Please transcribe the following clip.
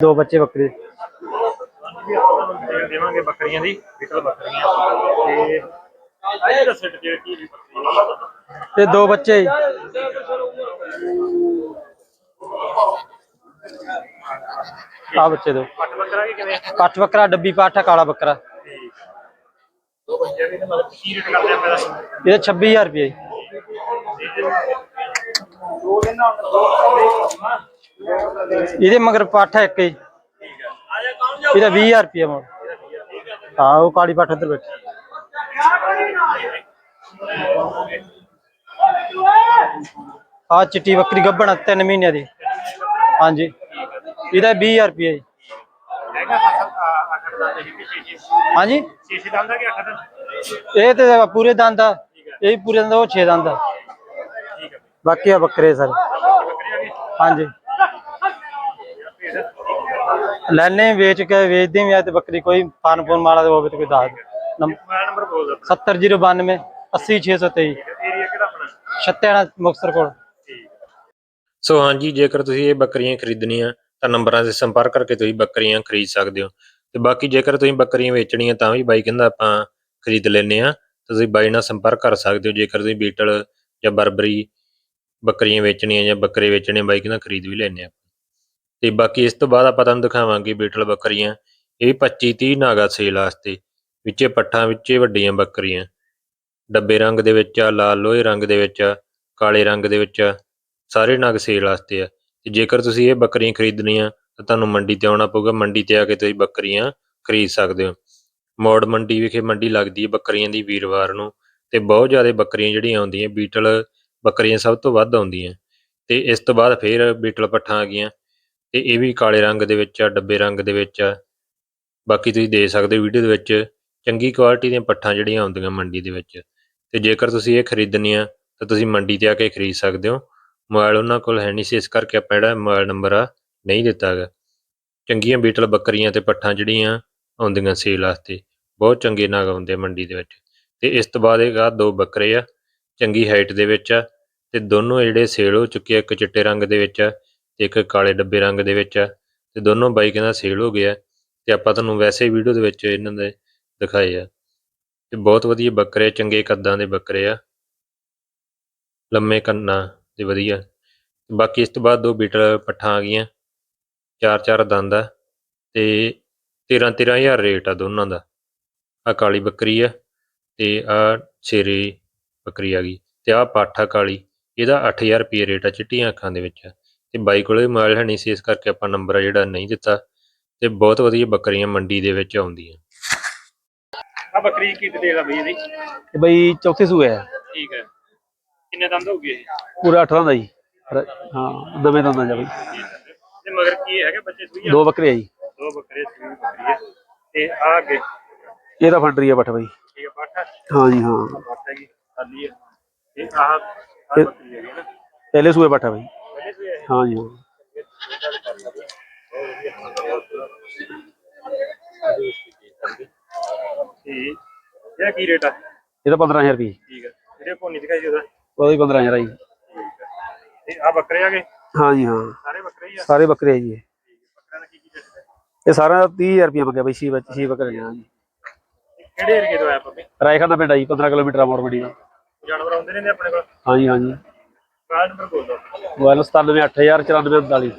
ਦੋ ਬੱਚੇ ਬੱਕਰੇ ਵੀ ਆਪਾਂ ਤੁਹਾਨੂੰ ਡਿਟੇਲ ਦੇਵਾਂਗੇ ਬੱਕਰੀਆਂ ਦੀ ਵਿਕਲ ਬੱਕਰੀਆਂ ਤੇ ਇਹ ਦੱਸੋ ਡਿਟੇਲ ਕੀ ਵੀ ਬੱਕਰੀ ਤੇ ਦੋ ਬੱਚੇ ਆ ਬੱਚੇ ਦੋ ਪੱਟ ਬੱਕਰਾ ਕੀ ਕਿਵੇਂ ਪੱਠ ਬੱਕਰਾ ਡੱਬੀ ਪਾਠਾ ਕਾਲਾ ਬੱਕਰਾ ਠੀਕ ਦੋ ਬੱਚੇ ਵੀ ਨੇ ਮਤਲਬ ਕੀ ਰੇਟ ਕਰਦੇ ਆਪਾਂ ਦਾ ਇਹਦਾ 26000 ਰੁਪਏ ਦੋ ਦਿਨ ਨਾਲ ਦੋ ਇਹਦੇ ਮਗਰ ਪਾਠਾ ਇੱਕ ਹੀ। ਇਹਦਾ 20000 ਰੁਪਏ ਮੋੜ ਹਾਂ ਉਹ ਕਾਲੀ ਪਾਠ ਇੱਧਰ ਬੈਠੀ। ਆ ਚਿੱਟੀ ਬੱਕਰੀ ਗੱਭਣ 3 ਮਹੀਨਿਆਂ ਦੀ। ਹਾਂਜੀ। ਇਹਦਾ 20000 ਰੁਪਏ ਜੀ। ਹੈਗਾ ਫਸਲ ਅੱਠ ਦਾ ਕਿ ਅੱਠ ਦਾ ਇਹ ਤੇ ਪੂਰੇ ਦੰਦ ਆ। ਇਹ ਪੂਰੇ ਦੰਦ ਆ, ਉਹ 6 ਦੰਦ ਆ। ਬਾਕੀ ਆ ਬੱਕਰੇ ਸਰ। ਹਾਂਜੀ। ਲੈਣੇ ਵੇਚ ਕੇ ਵੇਚਦੇ ਵੀ ਆ ਤੇ ਬੱਕਰੀ ਕੋਈ ਫਾਰਮ ਫੋਨ ਵਾਲਾ ਤੇ ਹੋਵੇ ਤੇ ਕੋਈ ਦੱਸ ਦੇ ਨੰਬਰ ਮੋਬਾਈਲ ਨੰਬਰ ਬੋਲ ਦਿਓ 70092 80623 ਏਰੀਆ ਕਿਹੜਾ ਆਪਣਾ? ਛੱਤਿਆਣਾ ਮੁਕਤਸਰ ਕੋਲ। ਸੋ ਹਾਂਜੀ ਜੇਕਰ ਤੁਸੀਂ ਇਹ ਬੱਕਰੀਆਂ ਖਰੀਦਣੀਆਂ ਤਾਂ ਨੰਬਰਾਂ ਤੇ ਸੰਪਰਕ ਕਰਕੇ ਤੁਸੀਂ ਬੱਕਰੀਆਂ ਖਰੀਦ ਸਕਦੇ ਹੋ। ਤੇ ਬਾਕੀ ਜੇਕਰ ਤੁਸੀਂ ਬੱਕਰੀਆਂ ਵੇਚਣੀਆਂ ਤਾਂ ਵੀ ਬਾਈ ਕਹਿੰਦਾ ਆਪਾਂ ਖਰੀਦ ਲੈਨੇ ਆ ਤੁਸੀਂ ਬਾਈ ਨਾਲ ਸੰਪਰਕ ਕਰ ਸਕਦੇ ਹੋ। ਜੇਕਰ ਤੁਸੀਂ ਬੀਟਲ ਜਾਂ ਬਰਬਰੀ ਬੱਕਰੀਆਂ ਵੇਚਣੀਆਂ ਜਾਂ ਬੱਕਰੇ ਵੇਚਣੇ ਬਾਈ ਕਹਿੰਦਾ ਖਰੀਦ ਵੀ ਲੈਨੇ ਆ ਤੇ ਬਾਕੀ ਇਸ ਤੋਂ ਬਾਅਦ ਆਪਾਂ ਤੁਹਾਨੂੰ ਦਿਖਾਵਾਂਗੇ ਬੀਟਲ ਬੱਕਰੀਆਂ। ਇਹ 25 30 ਨਾਗਾ ਸੇਲ ਵਾਸਤੇ, ਵਿੱਚੇ ਪੱਠਾਂ, ਵਿੱਚੇ ਵੱਡੀਆਂ ਬੱਕਰੀਆਂ। ਡੱਬੇ ਰੰਗ ਦੇ ਵਿੱਚ ਆ, ਲਾਲ ਲੋਹੇ ਰੰਗ ਦੇ ਵਿੱਚ ਆ, ਕਾਲੇ ਰੰਗ ਦੇ ਵਿੱਚ ਆ, ਸਾਰੇ ਨਗ ਸੇਲ ਵਾਸਤੇ ਆ। ਤੇ ਜੇਕਰ ਤੁਸੀਂ ਇਹ ਬੱਕਰੀਆਂ ਖਰੀਦਣੀਆਂ, ਤਾਂ ਤੁਹਾਨੂੰ ਮੰਡੀ ਤੇ ਆਉਣਾ ਪਊਗਾ। ਮੰਡੀ ਤੇ ਆ ਕੇ ਤੁਸੀਂ ਬੱਕਰੀਆਂ ਖਰੀਦ ਸਕਦੇ ਹੋ। ਮੋੜ ਮੰਡੀ ਵਿਖੇ ਮੰਡੀ ਲੱਗਦੀ ਹੈ ਬੱਕਰੀਆਂ ਦੀ ਵੀਰਵਾਰ ਨੂੰ, ਤੇ ਬਹੁਤ ਜ਼ਿਆਦਾ ਬੱਕਰੀਆਂ ਜਿਹੜੀਆਂ ਆਉਂਦੀਆਂ, ਬੀਟਲ ਬੱਕਰੀਆਂ ਸਭ ਤੋਂ ਵੱਧ ਆਉਂਦੀਆਂ। ਤੇ ਇਸ ਤੋਂ ਬਾਅਦ ਫਿਰ ਬੀਟਲ ਪੱਠਾਂ ਆ ਗਈਆਂ। ਤੇ ਇਹ ਵੀ ਕਾਲੇ ਰੰਗ ਦੇ ਵਿੱਚ ਆ, ਡੱਬੇ ਰੰਗ ਦੇ ਵਿੱਚ ਆ। ਬਾਕੀ ਤੁਸੀਂ ਦੇਖ ਸਕਦੇ ਹੋ ਵੀਡੀਓ ਦੇ ਵਿੱਚ ਚੰਗੀ ਕੁਆਲਿਟੀ ਦੀਆਂ ਪੱਠਾਂ ਜਿਹੜੀਆਂ ਆਉਂਦੀਆਂ ਮੰਡੀ ਦੇ ਵਿੱਚ। ਤੇ ਜੇਕਰ ਤੁਸੀਂ ਇਹ ਖਰੀਦਣੀਆਂ ਤਾਂ ਤੁਸੀਂ ਮੰਡੀ ਤੇ ਆ ਕੇ ਖਰੀਦ ਸਕਦੇ ਹੋ। ਮੋਬਾਈਲ ਉਹਨਾਂ ਕੋਲ ਹੈ ਨਹੀਂ ਸੀ, ਇਸ ਕਰਕੇ ਆਪਾਂ ਜਿਹੜਾ ਮੋਬਾਈਲ ਨੰਬਰ ਆ, ਨਹੀਂ ਦਿੱਤਾ ਗਿਆ ਚੰਗੀਆਂ ਬੀਟਲ ਬੱਕਰੀਆਂ ਤੇ ਪੱਠਾਂ ਜਿਹੜੀਆਂ ਆਉਂਦੀਆਂ ਸੇਲ ਵਾਸਤੇ, ਬਹੁਤ ਚੰਗੇ ਨਾਗ ਆਉਂਦੇ ਆ ਮੰਡੀ ਦੇ ਵਿੱਚ। ਤੇ ਇਸ ਤੋਂ ਬਾਅਦ ਇਹ ਆ ਦੋ ਬੱਕਰੇ ਆ, ਚੰਗੀ ਹਾਈਟ ਦੇ ਵਿੱਚ ਆ, ਤੇ ਦੋਨੋਂ ਜਿਹੜੇ ਸੇਲ ਹੋ ਚੁੱਕੇ ਆ, ਇੱਕ ਚਿੱਟੇ ਰੰਗ ਦੇ ਵਿੱਚ ਆ ਤੇ ਇੱਕ ਕਾਲੇ ਡੱਬੇ ਰੰਗ ਦੇ ਵਿੱਚ ਆ ਤੇ ਦੋਨੋਂ ਬਾਈਕ ਇਹਨਾਂ ਦਾ ਸੇਲ ਹੋ ਗਿਆ ਤੇ ਆਪਾਂ ਤੁਹਾਨੂੰ ਵੈਸੇ ਵੀਡੀਓ ਦੇ ਵਿੱਚ ਇਹਨਾਂ ਦੇ ਦਿਖਾਏ ਆ। ਤੇ ਬਹੁਤ ਵਧੀਆ ਬੱਕਰੇ, ਚੰਗੇ ਕੱਦਾਂ ਦੇ ਬੱਕਰੇ ਆ। ਲੰਮੇ ਕੰਨਾਂ ਤੇ ਵਧੀਆ। ਬਾਕੀ ਇਸ ਤੋਂ ਬਾਅਦ ਦੋ ਬੀਟਲ ਪੱਠਾਂ ਆ ਗਈਆਂ, ਚਾਰ ਚਾਰ ਦੰਦ ਆ ਤੇ 13 13000 ਰੇਟ ਆ ਦੋਨਾਂ ਦਾ। ਆ ਕਾਲੀ ਬੱਕਰੀ ਆ ਤੇ ਆ ਛੇਰੇ ਬੱਕਰੀ ਆ ਗਈ ਤੇ ਆ ਪਾਠਾ ਕਾਲੀ, ਇਹਦਾ 8000 ਰੁਪਏ ਰੇਟ ਆ ਚਿੱਟੀਆਂ ਅੱਖਾਂ ਦੇ ਵਿੱਚ। ਤੇ ਬਾਈ ਕੋਲੇ ਮੋਬਾਈਲ ਹੈ ਨਹੀਂ ਸੀ ਇਸ ਕਰਕੇ ਆਪਾਂ ਨੰਬਰ ਆ ਜਿਹੜਾ ਨਹੀਂ ਦਿੱਤਾ ਤੇ ਬਹੁਤ ਵਧੀਆ ਬੱਕਰੀਆਂ ਮੰਡੀ ਦੇ ਵਿੱਚ ਆਉਂਦੀਆਂ। ਆ ਬੱਕਰੀ ਕੀ ਡਿਟੇਲ ਆ ਬਈ ਇਹਦੀ? ਤੇ ਬਈ ਚੌਥੇ ਸੂਏ ਆ। ਠੀਕ ਹੈ। ਕਿੰਨੇ ਦੰਦ ਹੋਊਗੇ ਇਹ? ਪੂਰਾ 18 ਦਾ ਜੀ। ਰ- ਹਾਂ ਨਵੇਂ ਦਾ ਜਾ ਬਈ। ਤੇ ਮਗਰ ਕੀ ਹੈਗੇ ਬੱਚੇ ਸੂਈ ਆ ਦੋ ਬੱਕਰੇ ਆ ਜੀ। ਦੋ ਬੱਕਰੇ ਸੂਈ ਬੱਕਰੀ ਹੈ। ਤੇ ਆ ਅੱਗੇ? ਇਹ ਤਾਂ ਫੰਡਰੀ ਆ ਪੱਠ ਬਈ। ਠੀਕ ਹੈ ਪਾਠਾ ਹਾਂ ਜੀ ਹਾਂ। ਪਾਠਾ ਹੈਗੀ ਖਾਲੀ ਹੈ। ਤੇ ਆਹ ਆਹ ਬੱਕਰੀ ਹੈਗੀ ਨਾ। ਪਹਿਲੇ ਸੂਏ ਪੱਠ ਆ ਬਈ। ਹੈ ਜੀ ਹਾਂ ਤੇ ਇਹਦਾ ਕੀ ਰੇਟ ਆ ਇਹਦਾ 15000 ਰੁਪਏ। ਠੀਕ ਹੈ ਜਿਹੜੇ ਕੋਨੀ ਦਿਖਾਈ ਉਹਦਾ? ਉਹਦਾ ਵੀ 15000 ਆ ਜੀ। ਤੇ ਆ। ਬੱਕਰੇ ਆ ਗਏ ਹਾਂ ਜੀ ਹਾਂ। ਸਾਰੇ ਬੱਕਰੇ ਹੀ ਆ? ਸਾਰੇ ਬੱਕਰੇ ਆ ਜੀ ਇਹ। ਬੱਕਰਿਆਂ ਦਾ ਕੀ ਕੀ ਰੇਟ ਇਹ ਸਾਰਾ 30000 ਰੁਪਏ ਮੰਗਿਆ ਬਈ ਛੇ ਬੱਚੇ ਛੇ ਬੱਕਰੇ ਆ ਜੀ। ਕਿਹੜੇ ਏਰੀਏ ਤੋਂ ਆਇਆ ਪੱਪੇ ਰਾਇਖਾਨਾ ਪਿੰਡ ਆ ਜੀ 15 ਕਿਲੋਮੀਟਰ ਆ ਮੋੜ ਮੰਡੀ ਦਾ। ਜਾਨਵਰ ਆਉਂਦੇ ਰਹਿੰਦੇ ਆਪਣੇ ਕੋਲ? ਹਾਂ ਜੀ ਹਾਂ ਜੀ ਕਾਰਡ ਨੰਬਰ ਬੋਲ। ਦਿਓ ਮੋਬਾਈਲ 97 8000 94